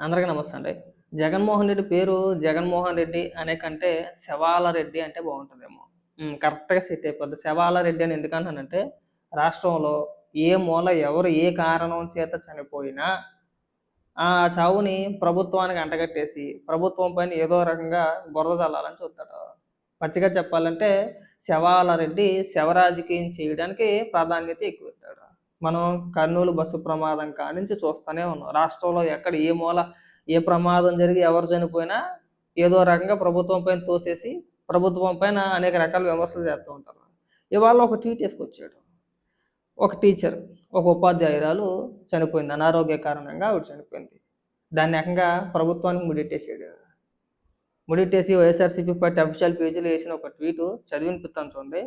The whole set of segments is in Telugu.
అందరికీ నమస్తే అండి. జగన్మోహన్ రెడ్డి పేరు జగన్మోహన్ రెడ్డి అనే కంటే శవాల రెడ్డి అంటే బాగుంటుందేమో. కరెక్ట్గా సెట్ అయిపోద్ది. శవాల రెడ్డి అని ఎందుకంటానంటే రాష్ట్రంలో ఏ మూల ఎవరు ఏ కారణం చేత చనిపోయినా ఆ చావుని ప్రభుత్వానికి అంటగట్టేసి ప్రభుత్వం పైన ఏదో రకంగా బురద చల్లాలని చూస్తాడు. పచ్చిగా చెప్పాలంటే శవాల రెడ్డి శవ రాజకీయం చేయడానికి ప్రాధాన్యత ఎక్కువ ఇస్తాడు. మనం కర్నూలు బస్సు ప్రమాదం కానించి చూస్తూనే ఉన్నాం. రాష్ట్రంలో ఎక్కడ ఏ మూల ఏ ప్రమాదం జరిగి ఎవరు చనిపోయినా ఏదో రకంగా ప్రభుత్వం పైన తోసేసి ప్రభుత్వం పైన అనేక రకాల విమర్శలు చేస్తూ ఉంటారు. ఇవాళ ఒక ట్వీట్ వేసుకొచ్చాడు ఒక టీచర్ ఒక ఉపాధ్యాయురాలు చనిపోయింది. అనారోగ్య కారణంగా ఆవిడ చనిపోయింది. దాన్ని ఏకంగా ప్రభుత్వానికి ముడిట్టేసాడు ముడిట్టేసి వైఎస్ఆర్సీపీ పార్టీ అఫీషియల్ పేజీలో వేసిన ఒక ట్వీటు చదివినిపిస్తాను చూడండి.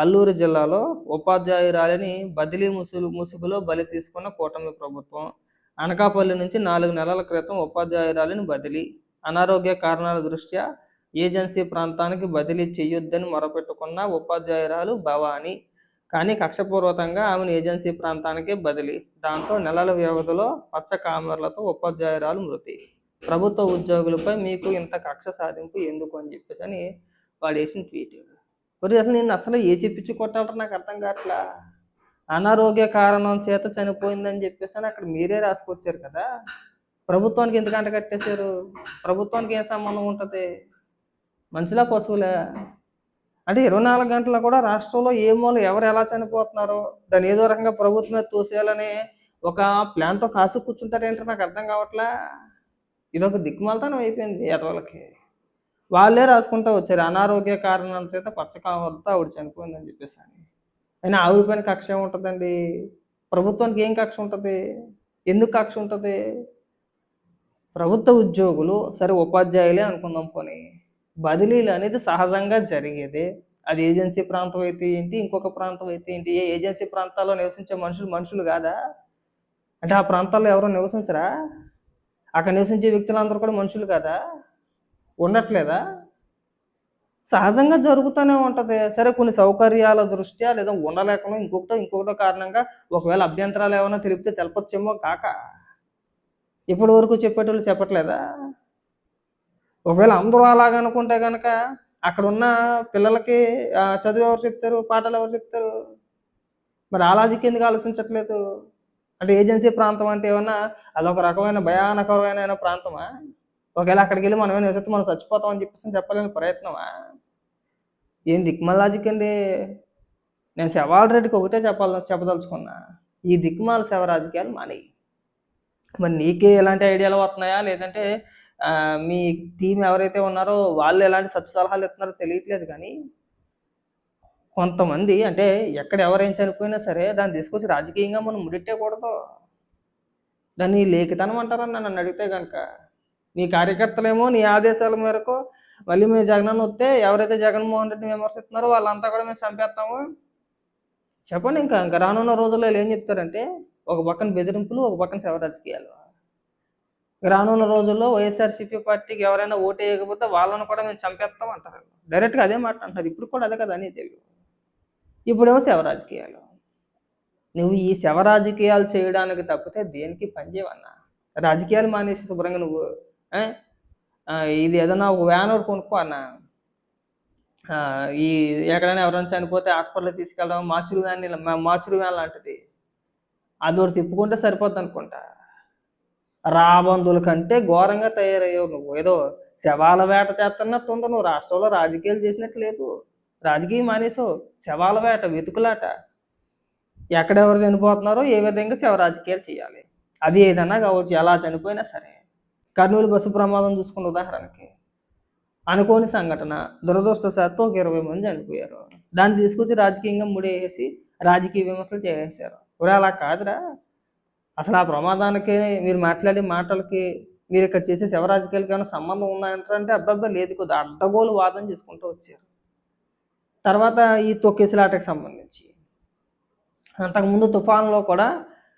అల్లూరు జిల్లాలో ఉపాధ్యాయురాలిని బదిలీ ముసుగు ముసుగులో బలి తీసుకున్న కూటమి ప్రభుత్వం. అనకాపల్లి నుంచి నాలుగు నెలల క్రితం ఉపాధ్యాయురాలిని బదిలీ. అనారోగ్య కారణాల దృష్ట్యా ఏజెన్సీ ప్రాంతానికి బదిలీ చేయొద్దని మొరపెట్టుకున్న ఉపాధ్యాయురాలు భవానీ. కానీ కక్షపూర్వకంగా ఆమెను ఏజెన్సీ ప్రాంతానికి బదిలీ. దాంతో నెలల వ్యవధిలో పచ్చ కామర్లతో ఉపాధ్యాయురాలు మృతి. ప్రభుత్వ ఉద్యోగులపై మీకు ఇంత కక్ష సాధింపు ఎందుకు అని చెప్పేసి అని వాడు వేసిన ట్వీట్. మరి అసలు నేను అసలు ఏ చెప్పించి కొట్టాలంటే నాకు అర్థం కావట్లా. అనారోగ్య కారణం చేత చనిపోయిందని చెప్పేసి అని అక్కడ మీరే రాసుకొచ్చారు కదా. ప్రభుత్వానికి ఎందుకంట కట్టేశారు? ప్రభుత్వానికి ఏం సంబంధం ఉంటుంది? మనుషులా పశువులే? అంటే ఇరవై నాలుగు గంటలు కూడా రాష్ట్రంలో ఏ మూల ఎవరు ఎలా చనిపోతున్నారో దాన్ని ఏదో రకంగా ప్రభుత్వమే తోసేయాలని ఒక ప్లాన్తో కాసు కూర్చుంటారేంటో నాకు అర్థం కావట్లా. ఇదొక దిక్కుమాలతనం అయిపోయింది ఎదవలకి. వాళ్ళే రాసుకుంటూ వచ్చారు. అనారోగ్య కారణాల చేత పచ్చకామలతో ఆవిడ చనిపోయిందని చెప్పేసి అని. అయినా ఆవిడ పైన కక్ష ఏముంటుందండి? ప్రభుత్వానికి ఏం కక్ష ఉంటుంది? ఎందుకు కక్ష ఉంటుంది? ప్రభుత్వ ఉద్యోగులు సరే ఉపాధ్యాయులే అనుకుందాం పోనీ. బదిలీలు అనేది సహజంగా జరిగేది. అది ఏజెన్సీ ప్రాంతం అయితే ఏంటి? ఇంకొక ప్రాంతం అయితే ఏంటి? ఏ ఏజెన్సీ ప్రాంతాల్లో నివసించే మనుషులు మనుషులు కాదా? అంటే ఆ ప్రాంతాల్లో ఎవరో నివసించరా? అక్కడ నివసించే వ్యక్తులందరూ కూడా మనుషులు కదా? ఉండట్లేదా? సహజంగా జరుగుతూనే ఉంటుంది. సరే కొన్ని సౌకర్యాల దృష్ట్యా లేదా ఉండలేకనో ఇంకొకటో ఇంకొకటో కారణంగా ఒకవేళ అభ్యంతరాలు ఏమైనా తెలిపితే తెలపచ్చేమో కాక. ఇప్పటి వరకు చెప్పేటోళ్ళు చెప్పట్లేదా? ఒకవేళ అందరూ అలాగనుకుంటే కనుక అక్కడ ఉన్న పిల్లలకి చదువు ఎవరు చెప్తారు? పాఠాలు ఎవరు చెప్తారు? మరి ఆ లాజిక్ ఎందుకు ఆలోచించట్లేదు? అంటే ఏజెన్సీ ప్రాంతం అంటే ఏమన్నా అదొక రకమైన భయానకరమైన ప్రాంతమా? ఒకవేళ అక్కడికి వెళ్ళి మనమే నివసిస్తే మనం చచ్చిపోతాం అని చెప్పేసి చెప్పలేని ప్రయత్నమా? ఏం దిక్మాల లాజిక్ అండి? నేను శవాల రెడ్డికి ఒకటే చెప్పాల చెప్పదలుచుకున్నా. ఈ దిక్మాల శవ రాజకీయాలు మానేయి మరి నీకే ఎలాంటి ఐడియాలు వస్తున్నాయా? లేదంటే మీ టీం ఎవరైతే ఉన్నారో వాళ్ళు ఎలాంటి సత్తు సలహాలు ఇస్తున్నారో తెలియట్లేదు కానీ కొంతమంది అంటే ఎక్కడ ఎవరేం చనిపోయినా సరే దాన్ని తీసుకొచ్చి రాజకీయంగా మనం ముడిట్టేయకూడదు దాన్ని లేఖితనం అంటారని నన్ను అడిగితే కనుక నీ కార్యకర్తలేమో నీ ఆదేశాల మేరకు మళ్ళీ మేము జగనన్న వస్తే ఎవరైతే జగన్మోహన్ రెడ్డిని విమర్శిస్తున్నారో వాళ్ళంతా కూడా మేము చంపేస్తాము. చెప్పండి ఇంకా ఇంకా రానున్న రోజుల్లో వీళ్ళు ఏం చెప్తారంటే ఒక పక్కన బెదిరింపులు ఒక పక్కన శవ రాజకీయాలు. రానున్న రోజుల్లో వైఎస్ఆర్సీపీ పార్టీకి ఎవరైనా ఓటు వేయకపోతే వాళ్ళని కూడా మేము చంపేస్తాం అంటారు. డైరెక్ట్గా అదే మాట అంటారు ఇప్పుడు కూడా అదే కదా అని తెలియదు. ఇప్పుడేమో శవ రాజకీయాలు. నువ్వు ఈ శవ రాజకీయాలు చేయడానికి తప్పితే దేనికి పనిచేయవన్నా రాజకీయాలు మానేసి శుభ్రంగా నువ్వు ఇది ఏదైనా ఒక వ్యాన్ ఒకటి కొనుక్కో అన్న. ఈ ఎక్కడైనా ఎవరైనా చనిపోతే హాస్పిటల్ తీసుకెళ్ళడం మాచురు వ్యాన్ మాచురు వ్యాన్ లాంటిది. అది ఒకటి తిప్పుకుంటే సరిపోద్ది అనుకుంటా. రాబందుల కంటే ఘోరంగా తయారయ్యావు నువ్వు. ఏదో శవాల వేట చేస్తున్నట్టు ఉంది నువ్వు. రాష్ట్రంలో రాజకీయాలు చేసినట్టు లేదు. రాజకీయం మానేసావు శవాల వేట వెతుకులాట. ఎక్కడెవరు చనిపోతున్నారో ఏ విధంగా శవ రాజకీయాలు చేయాలి. అది ఏదన్నా కావచ్చు. ఎలా చనిపోయినా సరే. కర్నూలు బస్సు ప్రమాదం చూసుకున్న ఉదాహరణకి అనుకోని సంఘటన దురదృష్టశాత్తు ఒక ఇరవై మంది చనిపోయారు. దాన్ని తీసుకొచ్చి రాజకీయంగా ముడేసి రాజకీయ విమర్శలు చేసేసారు ఒరే అలా కాదురా. అసలు ఆ ప్రమాదానికి మీరు మాట్లాడే మాటలకి మీరు ఇక్కడ చేసే శవ రాజకీయాలకి ఏమైనా సంబంధం ఉన్నాయంటారంటే అబ్బాబ్బా లేదు. కొద్ది అడ్డగోలు వాదన చేసుకుంటూ వచ్చారు. తర్వాత ఈ తొక్కేసిలాటకి సంబంధించి. అంతకుముందు తుఫాన్లో కూడా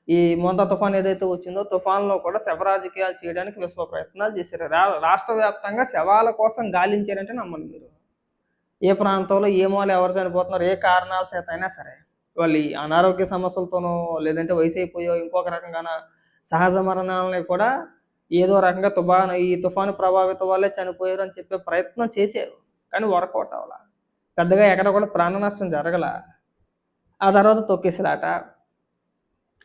ఈ మొంత తుఫాన్ ఏదైతే వచ్చిందో తుఫాన్లో కూడా శవ రాజకీయాలు చేయడానికి విశ్వ ప్రయత్నాలు చేశారు. రా- రాష్ట్ర వ్యాప్తంగా శవాల కోసం గాలించారంటే నమ్మండి మీరు. ఏ ప్రాంతంలో ఏ మూల ఎవరు చనిపోతున్నారు ఏ కారణాల చేత అయినా సరే. వాళ్ళు అనారోగ్య సమస్యలతోనో లేదంటే వయసు అయిపోయో ఇంకొక రకంగా సహజ మరణాలని కూడా ఏదో రకంగా తుఫాను ఈ తుఫాను ప్రభావితం వల్లే చనిపోయారు అని చెప్పే ప్రయత్నం చేశారు. కానీ వర్కౌట్ అవ్వాల. పెద్దగా ఎక్కడ కూడా ప్రాణ నష్టం జరగల. ఆ తర్వాత తొక్కేసలాట.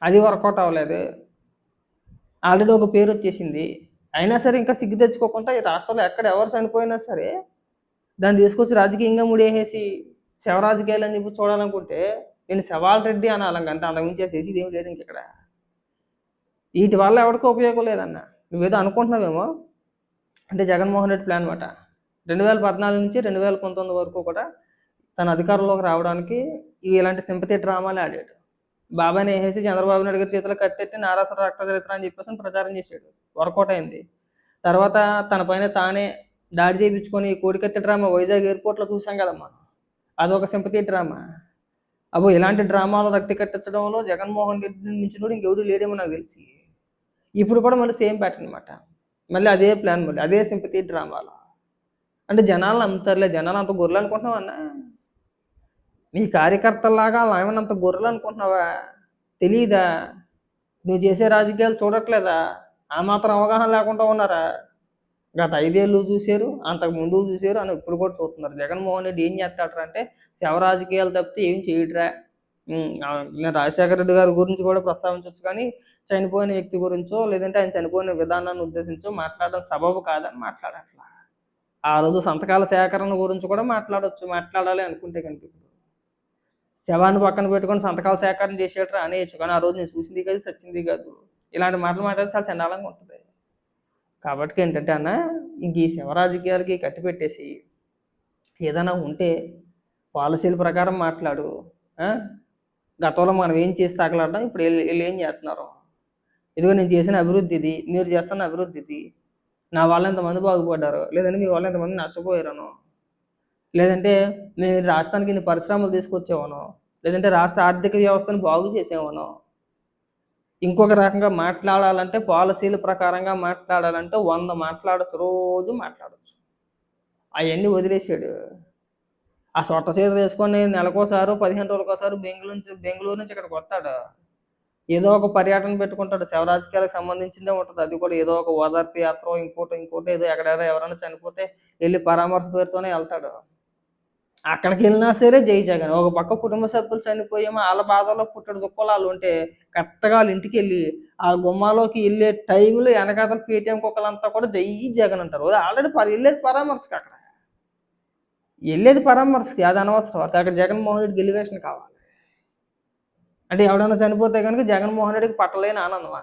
అది వర్కౌట్ అవ్వలేదు. ఆల్రెడీ ఒక పేరు వచ్చేసింది. అయినా సరే ఇంకా సిగ్గు తెచ్చుకోకుండా ఈ రాష్ట్రంలో ఎక్కడ ఎవరు చనిపోయినా సరే దాన్ని తీసుకొచ్చి రాజకీయంగా ముడేసేసి శవ రాజకీయాలు అని చెప్పి చూడాలనుకుంటే నేను శవాల్ రెడ్డి అని అనాలి అంత అంతకుమించి చేసేసి ఇదేం లేదు ఇంక ఇక్కడ. వీటి వల్ల ఎవరికో ఉపయోగం లేదన్న. నువ్వేదో అనుకుంటున్నావేమో? అంటే జగన్మోహన్ రెడ్డి ప్లాన్ అనమాట రెండు వేల పద్నాలుగు నుంచి రెండు వేల పంతొమ్మిది వరకు కూడా తన అధికారంలోకి రావడానికి ఇలాంటి సింపతి డ్రామాలు ఆడాడు. బాబా వేసేసి చంద్రబాబు నాయుడు గారి చేతిలో కట్టెట్టి నారాసుర రక్త చరిత్ర అని చెప్పేసి ప్రచారం చేశాడు. వర్కౌట్ అయింది. తర్వాత తన పైన తానే దాడి చేయించుకొని కోడికత్తి డ్రామా వైజాగ్ ఎయిర్పోర్ట్లో చూసాం కదా మనం అదొక సింపతి డ్రామా. అబ్బో ఇలాంటి డ్రామాలు రక్తి కట్టించడంలో జగన్మోహన్ రెడ్డి నుంచి కూడా ఇంకెవరు లేడేమో నాకు తెలిసి. ఇప్పుడు కూడా మళ్ళీ సేమ్ ప్యాటర్న్ అనమాట మళ్ళీ అదే ప్లాన్ మళ్ళీ అదే సింపతి డ్రామాలు. అంటే జనాలు నమ్ముతారులే జనాలు అంత గొర్రెలు అనుకుంటున్నావా అన్న? నీ కార్యకర్తల్లాగా వాళ్ళు గొర్రెలు అనుకుంటున్నావా? తెలియదా నువ్వు చేసే రాజకీయాలు చూడట్లేదా? ఆ మాత్రం అవగాహన లేకుండా ఉన్నారా? గత ఐదేళ్ళు చూశారు అంతకు ముందు చూశారు అని ఇప్పుడు కూడా చూస్తున్నారు. జగన్మోహన్ రెడ్డి ఏం చేస్తాడు అంటే శవ రాజకీయాలు తప్పితే ఏం చేయడరా? నేను రాజశేఖర రెడ్డి గారి గురించి కూడా ప్రస్తావించవచ్చు కానీ చనిపోయిన వ్యక్తి గురించో లేదంటే ఆయన చనిపోయిన విధానాన్ని ఉద్దేశించో మాట్లాడడం సబబు కాదని మాట్లాడట్లా. ఆ రోజు సంతకాల సేకరణ గురించి కూడా మాట్లాడవచ్చు మాట్లాడాలి అనుకుంటే కనుక ఇప్పుడు. శవాన్ని పక్కన పెట్టుకొని సంతకాల సేకరణ చేసేటరా అనేయచ్చు. కానీ ఆ రోజు నేను చూసింది కాదు సచ్చింది కాదు. ఇలాంటి మాటలు మాట్లాడితే చాలా చండాలంగా ఉంటుంది. కాబట్టి ఏంటంటే అన్న ఇంక ఈ శవ రాజకీయాలకి కట్టి పెట్టేసి ఏదైనా ఉంటే పాలసీల ప్రకారం మాట్లాడు. గతంలో మనం ఏం చేసి తాకలాడడం ఇప్పుడు వీళ్ళు ఏం చేస్తున్నారు? ఇదిగో నేను చేసిన అభివృద్ధి ఇది మీరు చేస్తున్న అభివృద్ధి ఇది. నా వాళ్ళు ఎంతమంది బాగుపడ్డారు. లేదంటే మీ వాళ్ళు ఎంతమంది నష్టపోయారను. లేదంటే నేను రాష్ట్రానికి ఇన్ని పరిశ్రమలు తీసుకొచ్చేవాను లేదంటే రాష్ట్ర ఆర్థిక వ్యవస్థను బాగు చేసేవాను. ఇంకొక రకంగా మాట్లాడాలంటే పాలసీల ప్రకారంగా మాట్లాడాలంటే వంద మాట్లాడచ్చు రోజు మాట్లాడచ్చు. అవన్నీ వదిలేసాడు ఆ సొట్ట చీర వేసుకొని నెలకోసారి పదిహేను రోజులకోసారి బెంగళూరు నుంచి బెంగళూరు నుంచి ఇక్కడికి వస్తాడు. ఏదో ఒక పర్యటన పెట్టుకుంటాడు. శవ రాజకీయాలకు సంబంధించిందే ఉంటుంది. అది కూడా ఏదో ఒక ఓదార్పు యాత్ర ఇంకోటి ఇంకోటి ఏదో ఎక్కడైనా ఎవరైనా చనిపోతే వెళ్ళి పరామర్శ పేరుతోనే వెళ్తాడు. అక్కడికి వెళ్ళినా సరే జై జగన్. ఒక పక్క కుటుంబ సభ్యులు చనిపోయేమో వాళ్ళ బాధలో పుట్టడు దుఃఖాలు వాళ్ళు ఉంటే కరెక్ట్గా వాళ్ళ ఇంటికి వెళ్ళి ఆ గుమ్మాలోకి వెళ్ళే టైంలో వెనకాతల పేటీఎం కుక్కలంతా కూడా జై జగన్ అంటారు. ఆల్రెడీ పరి వెళ్ళేది పరామర్శకి అక్కడ. వెళ్ళేది పరామర్శకి అది అనవసరం. అక్కడ జగన్మోహన్ రెడ్డికి ఎలివేషన్ కావాలి. అంటే ఎవడైనా చనిపోతే కనుక జగన్మోహన్ రెడ్డికి పట్టలేని ఆనందమా?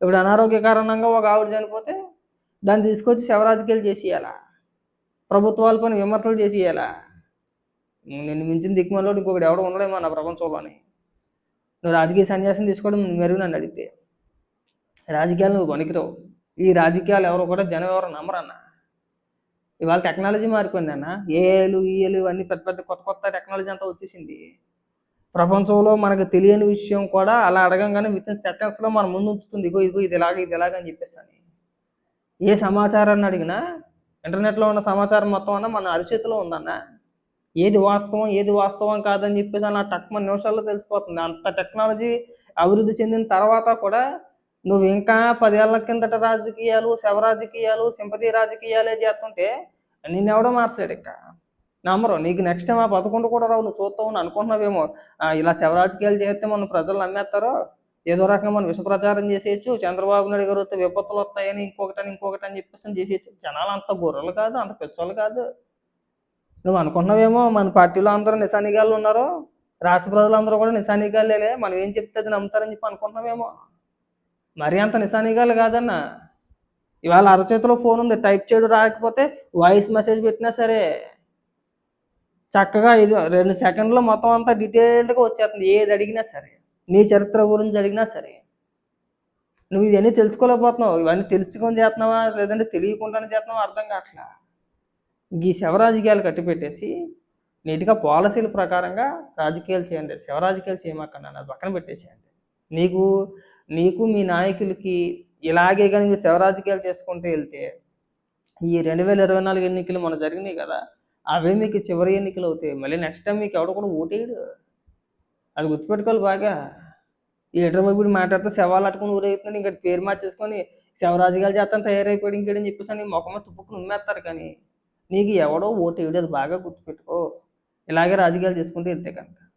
ఇప్పుడు అనారోగ్య కారణంగా ఒక ఆవిడ చనిపోతే దాన్ని తీసుకొచ్చి శివరాజకీయాలు చేసేయాలా? ప్రభుత్వాల పైన విమర్శలు చేసేయాలా? నేను మించిన దిక్కుమలో ఇంకొకటి ఎవడో ఉండడేమో నా ప్రపంచంలోని నువ్వు రాజకీయ సన్యాసం తీసుకోవడం మెరుగు నన్ను అడిగితే. రాజకీయాలు నువ్వు పనికిరావు. ఈ రాజకీయాలు ఎవరు కూడా జనం ఎవరు నమ్మరన్న. ఇవాళ టెక్నాలజీ మారిపోయింది అన్న. ఏలు ఈఏలు ఇవన్నీ పెద్ద పెద్ద కొత్త కొత్త టెక్నాలజీ అంతా వచ్చేసింది. ప్రపంచంలో మనకు తెలియని విషయం కూడా అలా అడగంగానే విత్ ఇన్ సెకండ్స్లో మన ముందు ఉంచుతుంది. ఇగో ఇగో ఇది ఇలాగ ఇది ఎలాగ అని చెప్పేసి అని ఏ సమాచారాన్ని అడిగినా ఇంటర్నెట్లో ఉన్న సమాచారం మొత్తం అన్న మన అరిచేతిలో ఉందన్నా. ఏది వాస్తవం ఏది వాస్తవం కాదని చెప్పేసి అలా టక్మ నిమిషాల్లో తెలిసిపోతుంది. అంత టెక్నాలజీ అభివృద్ధి చెందిన తర్వాత కూడా నువ్వు ఇంకా పదేళ్ళ కిందట రాజకీయాలు శవ రాజకీయాలు సింపతి రాజకీయాలే చేస్తుంటే నిన్నెవడో మార్చలేడు ఇంకా. నమ్మరు. నీకు నెక్స్ట్ టైం ఆ పదకొండు కూడా రావు. నువ్వు చూస్తావు అని అనుకుంటున్నావేమో. ఇలా శవ రాజకీయాలు చేస్తే మనం ప్రజలు నమ్మేస్తారో ఏదో రకంగా మనం విష ప్రచారం చేసేయచ్చు. చంద్రబాబు నాయుడు గారు వస్తే విపత్తులు వస్తాయని ఇంకొకటని ఇంకొకటి అని చెప్పేసి చేసేయచ్చు. జనాలు అంత గొర్రెలు కాదు అంత పిచ్చోళ్ళు కాదు. నువ్వు అనుకుంటున్నావేమో మన పార్టీలో అందరూ నిశానిగాళ్ళు ఉన్నారు రాష్ట్ర ప్రజలందరూ కూడా నిశానిగాళ్ళే మనం ఏం చెప్తే అది నమ్ముతారని చెప్పి అనుకుంటున్నావేమో మరీ అంత నిశానిగాలు కాదన్న. ఇవాళ అరచేతిలో ఫోన్ ఉంది టైప్ చేయడం రాకపోతే వాయిస్ మెసేజ్ పెట్టినా సరే చక్కగా ఇది రెండు సెకండ్లో మొత్తం అంతా డీటెయిల్డ్గా వచ్చేస్తుంది ఏది అడిగినా సరే నీ చరిత్ర గురించి అడిగినా సరే. నువ్వు ఇవన్నీ తెలుసుకోలేకపోతున్నావు ఇవన్నీ తెలుసుకొని చేస్తున్నావా లేదంటే తెలియకుండానే చేస్తున్నావా అర్థం కావట్లా. ఈ శవరాజకీయాలు కట్టిపెట్టేసి నీట్గా పాలసీల ప్రకారంగా రాజకీయాలు చేయండి. శివరాజకీయాలు చేయమాకండి అది పక్కన పెట్టేసేయండి. నీకు నీకు మీ నాయకులకి ఇలాగే కానీ మీరు చేసుకుంటూ వెళ్తే ఈ రెండు వేల ఇరవై నాలుగు ఎన్నికలు మన జరిగినాయి కదా అవే మీకు చివరి ఎన్నికలు అవుతాయి. మళ్ళీ నెక్స్ట్ టైం మీకు ఎవడ కూడా ఓటేయడు. అది గుర్తుపెట్టుకోవాలి బాగా. ఈ ఎటర్ మాట్లాడితే శవాలు అట్టుకుని ఊరేగుతుంది ఇంకా పేరు మార్చేసుకొని శవరాజకీయాలు చేస్తాను తయారైపోయాడు ఇంకేడని చెప్పేసి అని ముఖం తుప్పుకుని ఉమ్మేస్తారు కానీ నీకు ఎవడో ఓటు వేయడు అది బాగా గుర్తుపెట్టుకో. ఇలాగే రాజకీయాలు చేసుకుంటే వెళ్తే కనుక.